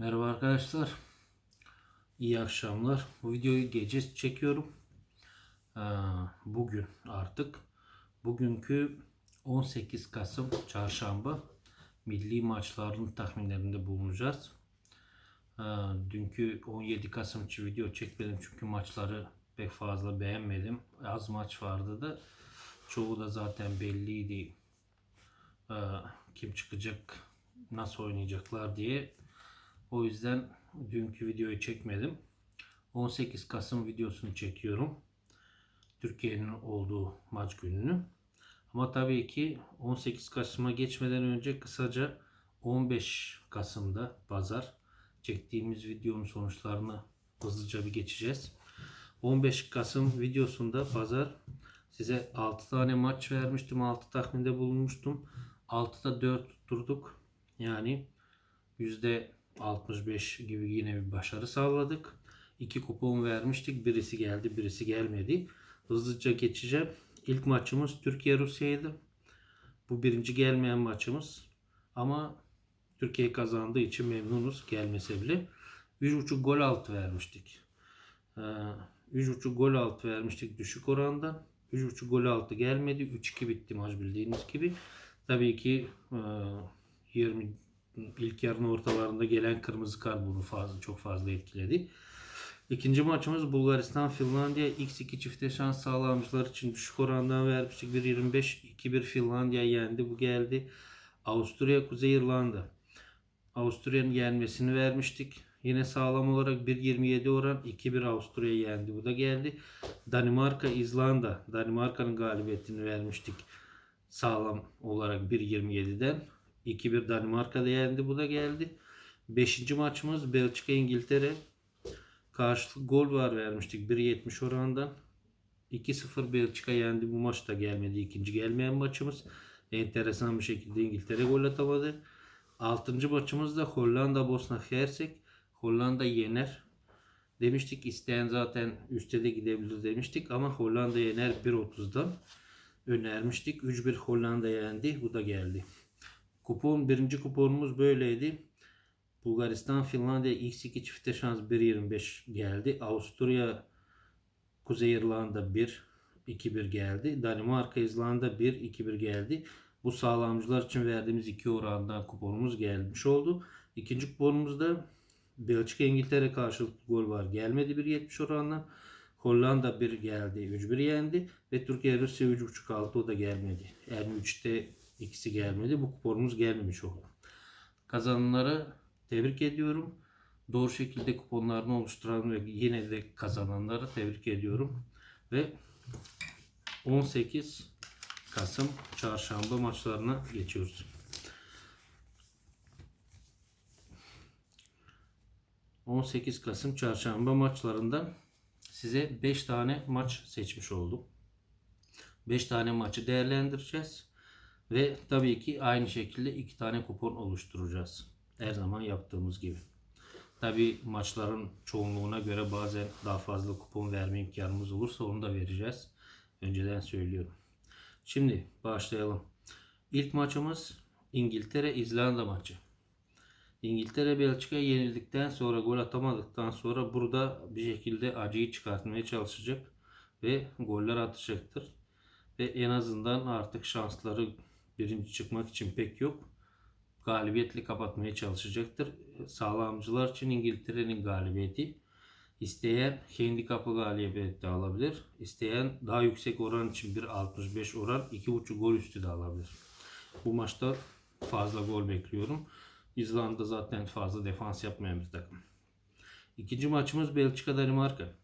Merhaba arkadaşlar. İyi akşamlar. Bu videoyu gece çekiyorum. Ee, Bugün artık. Bugünkü 18 Kasım Çarşamba milli maçların tahminlerinde bulunacağız. Ee, Dünkü 17 Kasım için video çekmedim çünkü maçları pek fazla beğenmedim. Az maç vardı da çoğu da zaten belliydi. Ee, Kim çıkacak, nasıl oynayacaklar diye. O yüzden dünkü videoyu çekmedim. 18 Kasım videosunu çekiyorum. Türkiye'nin olduğu maç gününü. Ama tabii ki 18 Kasım'a geçmeden önce kısaca 15 Kasım'da pazar çektiğimiz videonun sonuçlarını hızlıca bir geçeceğiz. 15 Kasım videosunda pazar size 6 tane maç vermiştim. 6 tahminde bulunmuştum. 6'da 4 tutturduk. Yani yüzde 65 gibi yine bir başarı sağladık. İki kupon vermiştik. Birisi geldi, birisi gelmedi. Hızlıca geçeceğim. İlk maçımız Türkiye-Rusya'ydı. Bu birinci gelmeyen maçımız. Ama Türkiye kazandığı için memnunuz gelmese bile. 3.5 gol altı vermiştik. Ee, 3.5 gol altı vermiştik düşük oranda. 3.5 gol altı gelmedi. 3-2 bitti maç bildiğiniz gibi. Tabii ki e, 20 ilk yarının ortalarında gelen kırmızı kart bunu fazla çok fazla etkiledi. İkinci maçımız Bulgaristan Finlandiya X2 çifte şans sağlamcılar için düşük orandan vermiştik. 1.25 2-1 Finlandiya yendi. Bu geldi. Avusturya Kuzey İrlanda. Avusturya'nın yenmesini vermiştik. Yine sağlam olarak 1.27 oran 2-1 Avusturya yendi. Bu da geldi. Danimarka İzlanda. Danimarka'nın galibiyetini vermiştik. Sağlam olarak 1.27'den. 2-1 Danimarka'da yendi. Bu da geldi. Beşinci maçımız Belçika İngiltere. Karşılıklı gol var vermiştik 1.70 orandan. 2-0 Belçika yendi. Bu maçta gelmedi. İkinci gelmeyen maçımız. Enteresan bir şekilde İngiltere gol atamadı. Altıncı maçımız da Hollanda Bosna Hersek. Hollanda yener. Demiştik isteyen zaten üstte de gidebilir demiştik ama Hollanda yener 1.30'dan önermiştik. 3-1 Hollanda yendi. Bu da geldi. Kupon birinci kuponumuz böyleydi. Bulgaristan Finlandiya X2 çifte şans 1.25 geldi. Avusturya Kuzey İrlanda 1 2-1 geldi. Danimarka İzlanda 1-2-1 geldi. Bu sağlamcılar için verdiğimiz iki orandan kuponumuz gelmiş oldu. İkinci kuponumuzda Belçika İngiltere karşılıklı gol var. Gelmedi 1.70 oranla. Hollanda 1 geldi. 3-1 yendi. Ve Türkiye Rusya 3.5 altı o da gelmedi. Yani 3'te ikisi gelmedi. Bu kuponumuz gelmemiş oldu. Kazananları tebrik ediyorum. Doğru şekilde kuponlarını oluşturan ve yine de kazananları tebrik ediyorum. Ve 18 Kasım çarşamba maçlarına geçiyoruz. 18 Kasım çarşamba maçlarından size 5 tane maç seçmiş oldum. 5 tane maçı değerlendireceğiz. Ve tabii ki aynı şekilde 2 tane kupon oluşturacağız. Her zaman yaptığımız gibi. Tabii maçların çoğunluğuna göre bazen daha fazla kupon verme imkanımız olursa onu da vereceğiz. Önceden söylüyorum. Şimdi başlayalım. İlk maçımız İngiltere-İzlanda maçı. İngiltere Belçika'ya yenildikten sonra gol atamadıktan sonra burada bir şekilde acıyı çıkartmaya çalışacak ve goller atacaktır. Ve en azından artık şansları birinci çıkmak için pek yok. Galibiyetle kapatmaya çalışacaktır. Sağlamcılar için İngiltere'nin galibiyeti. İsteyen handikaplı galibiyet de alabilir. İsteyen daha yüksek oran için 1.65 oran 2.5 gol üstü de alabilir. Bu maçta fazla gol bekliyorum. İzlanda zaten fazla defans yapmayan bir takım. İkinci maçımız Belçika Danimarka.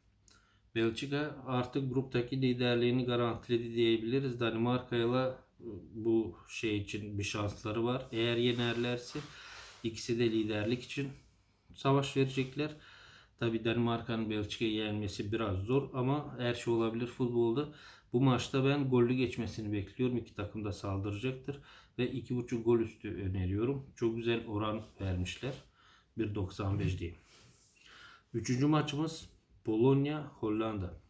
Belçika artık gruptaki liderliğini garantiledi diyebiliriz. Danimarka'yla bu şey için bir şansları var. Eğer yenerlerse ikisi de liderlik için savaş verecekler. Tabi Danimarka'nın Belçika'yı yenmesi biraz zor ama her şey olabilir futbolda. Bu maçta ben gollü geçmesini bekliyorum. İki takım da saldıracaktır. Ve 2.5 gol üstü öneriyorum. Çok güzel oran vermişler. 1.95 diye. Üçüncü maçımız Bologna Hollanda.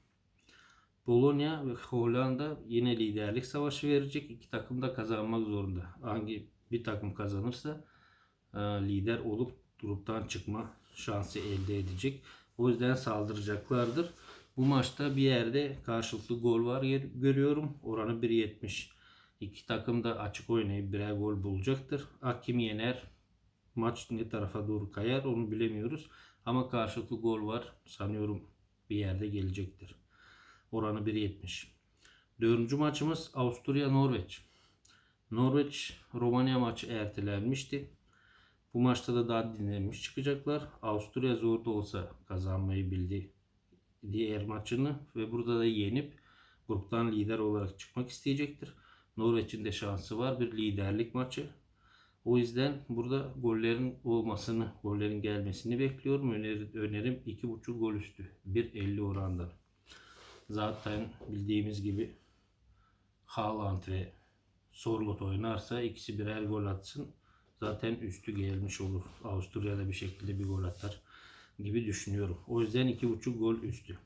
Bologna ve Hollanda yine liderlik savaşı verecek. İki takım da kazanmak zorunda. Hangi bir takım kazanırsa e, lider olup gruptan çıkma şansı elde edecek. O yüzden saldıracaklardır. Bu maçta bir yerde karşılıklı gol var görüyorum. Oranı 1.70. İki takım da açık oynayıp birer gol bulacaktır. Ha, kim yener? Maç ne tarafa doğru kayar onu bilemiyoruz. Ama karşılıklı gol var. Sanıyorum bir yerde gelecektir. Oranı 1.70. Dördüncü maçımız Avusturya-Norveç. Norveç Romanya maçı ertelenmişti. Bu maçta da daha dinlenmiş çıkacaklar. Avusturya zor da olsa kazanmayı bildi diğer maçını ve burada da yenip gruptan lider olarak çıkmak isteyecektir. Norveç'in de şansı var bir liderlik maçı. O yüzden burada gollerin olmasını, gollerin gelmesini bekliyorum. Önerim, önerim 2.5 gol üstü. 1.50 orandan. Zaten bildiğimiz gibi Haaland ve Sorlot oynarsa ikisi birer gol atsın. Zaten üstü gelmiş olur. Avusturya'da bir şekilde bir gol atar gibi düşünüyorum. O yüzden 2.5 gol üstü.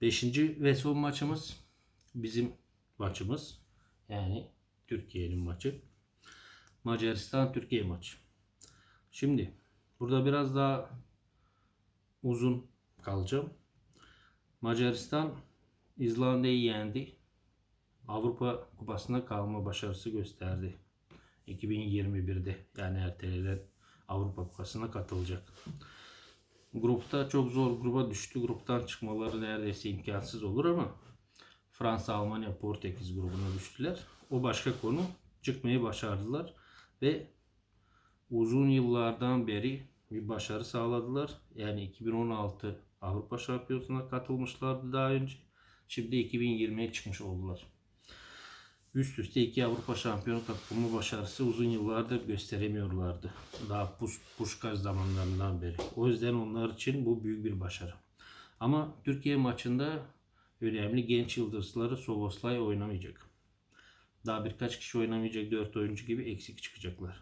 Beşinci ve son maçımız bizim maçımız. Yani Türkiye'nin maçı. Macaristan Türkiye maçı. Şimdi burada biraz daha uzun kalacağım. Macaristan İzlanda'yı yendi. Avrupa Kupası'na kalma başarısı gösterdi. 2021'de yani ertelenen Avrupa Kupası'na katılacak. Grupta çok zor gruba düştü. Gruptan çıkmaları neredeyse imkansız olur ama Fransa, Almanya, Portekiz grubuna düştüler. O başka konu. Çıkmayı başardılar ve uzun yıllardan beri bir başarı sağladılar. Yani 2016 Avrupa Şampiyonası'na katılmışlardı daha önce. Şimdi 2020'ye çıkmış oldular. Üst üste iki Avrupa Şampiyonu katılma başarısı uzun yıllardır gösteremiyorlardı. Daha Pus, Puşkaz zamanlarından beri. O yüzden onlar için bu büyük bir başarı. Ama Türkiye maçında önemli genç yıldızları Soboslay oynamayacak. Daha birkaç kişi oynamayacak 4 oyuncu gibi eksik çıkacaklar.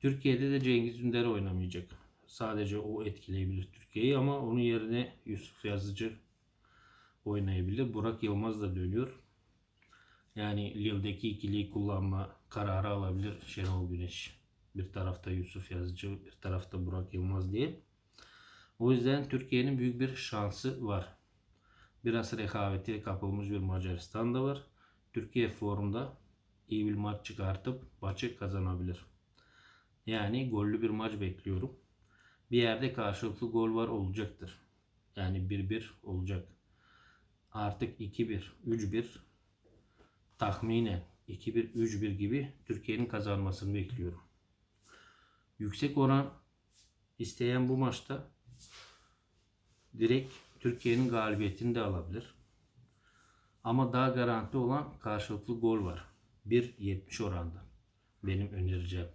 Türkiye'de de Cengiz Ünder oynamayacak. Sadece o etkileyebilir Türkiye'yi ama onun yerine Yusuf Yazıcı oynayabilir. Burak Yılmaz da dönüyor. Yani Lille'deki ikiliyi kullanma kararı alabilir Şenol Güneş. Bir tarafta Yusuf Yazıcı, bir tarafta Burak Yılmaz diye. O yüzden Türkiye'nin büyük bir şansı var. Biraz rekabete kapılmış bir Macaristan da var. Türkiye formda iyi bir maç çıkartıp maçı kazanabilir. Yani gollü bir maç bekliyorum. Bir yerde karşılıklı gol var olacaktır. Yani 1-1 olacak. Artık 2-1, 3-1 tahminen 2-1, 3-1 gibi Türkiye'nin kazanmasını bekliyorum. Yüksek oran isteyen bu maçta direkt Türkiye'nin galibiyetini de alabilir. Ama daha garanti olan karşılıklı gol var. 1.70 oranda. Benim önereceğim.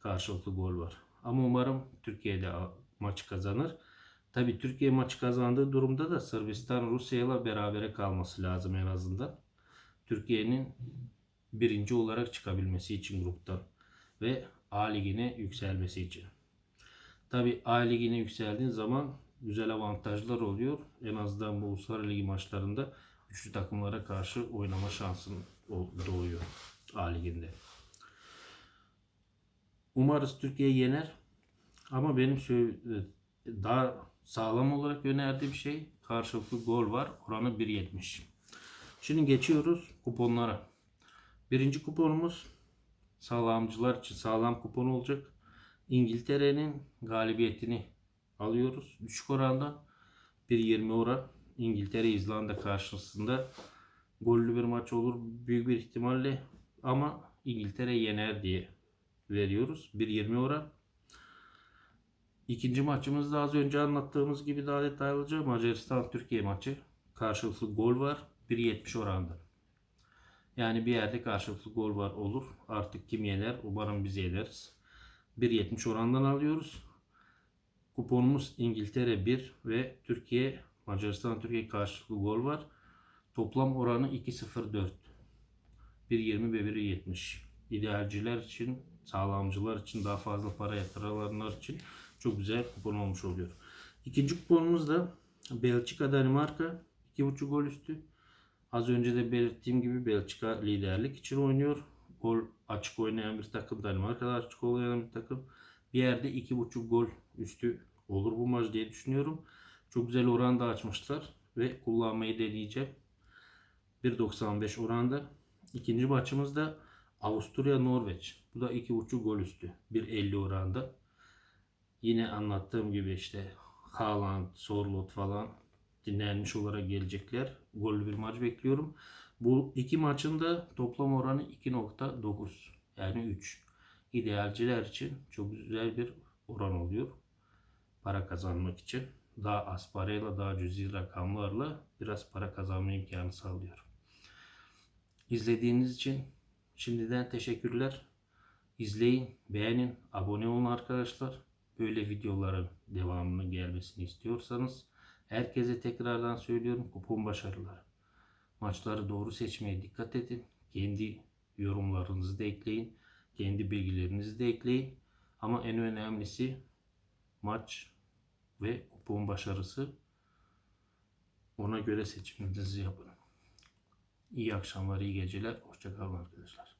Karşılıklı gol var. Ama umarım Türkiye'de a- maçı kazanır. Tabi Türkiye maçı kazandığı durumda da Sırbistan Rusya'yla berabere kalması lazım en azından. Türkiye'nin birinci olarak çıkabilmesi için gruptan ve A ligine yükselmesi için. Tabi A ligine yükseldiğin zaman güzel avantajlar oluyor. En azından bu Uluslararası Ligi maçlarında güçlü takımlara karşı oynama şansın doğuyor A liginde. Umarız Türkiye yener. Ama benim söyle- daha sağlam olarak önerdiğim şey karşılıklı gol var. Oranı 1.70. Şimdi geçiyoruz kuponlara. Birinci kuponumuz sağlamcılar için sağlam kupon olacak. İngiltere'nin galibiyetini alıyoruz. Düşük oranda 1.20 oran. İngiltere İzlanda karşısında gollü bir maç olur büyük bir ihtimalle ama İngiltere yener diye veriyoruz. 1.20 oran. İkinci maçımız da az önce anlattığımız gibi daha detaylıca Macaristan Türkiye maçı. Karşılıklı gol var. 1.70 oranda. Yani bir yerde karşılıklı gol var olur. Artık kim yener? Umarım biz yeneriz. 1.70 orandan alıyoruz. Kuponumuz İngiltere 1 ve Türkiye Macaristan Türkiye karşılıklı gol var. Toplam oranı 2.04. 1.20 ve 1.70. İdealciler için, sağlamcılar için, daha fazla para yatıranlar için çok güzel kupon olmuş oluyor. İkinci kuponumuz da Belçika Danimarka 2.5 gol üstü. Az önce de belirttiğim gibi Belçika liderlik için oynuyor. Gol açık oynayan bir takım, Danimarka'da açık oynayan bir takım. Bir yerde 2.5 gol üstü olur bu maç diye düşünüyorum. Çok güzel oran da açmışlar ve kullanmayı deneyeceğim. 1.95 oranda. İkinci maçımız da Avusturya Norveç. Bu da 2.5 gol üstü. 1.50 oranda. Yine anlattığım gibi işte Haaland, Sorlot falan dinlenmiş olarak gelecekler. Gollü bir maç bekliyorum. Bu iki maçın da toplam oranı 2.9 yani 3. İdealciler için çok güzel bir oran oluyor. Para kazanmak için. Daha az parayla daha cüzi rakamlarla biraz para kazanma imkanı sağlıyor. İzlediğiniz için şimdiden teşekkürler. İzleyin, beğenin, abone olun arkadaşlar. Böyle videoların devamının gelmesini istiyorsanız herkese tekrardan söylüyorum kupon başarılar. Maçları doğru seçmeye dikkat edin. Kendi yorumlarınızı da ekleyin. Kendi bilgilerinizi de ekleyin. Ama en önemlisi maç ve kupon başarısı. Ona göre seçiminizi yapın. İyi akşamlar, iyi geceler. Hoşçakalın arkadaşlar.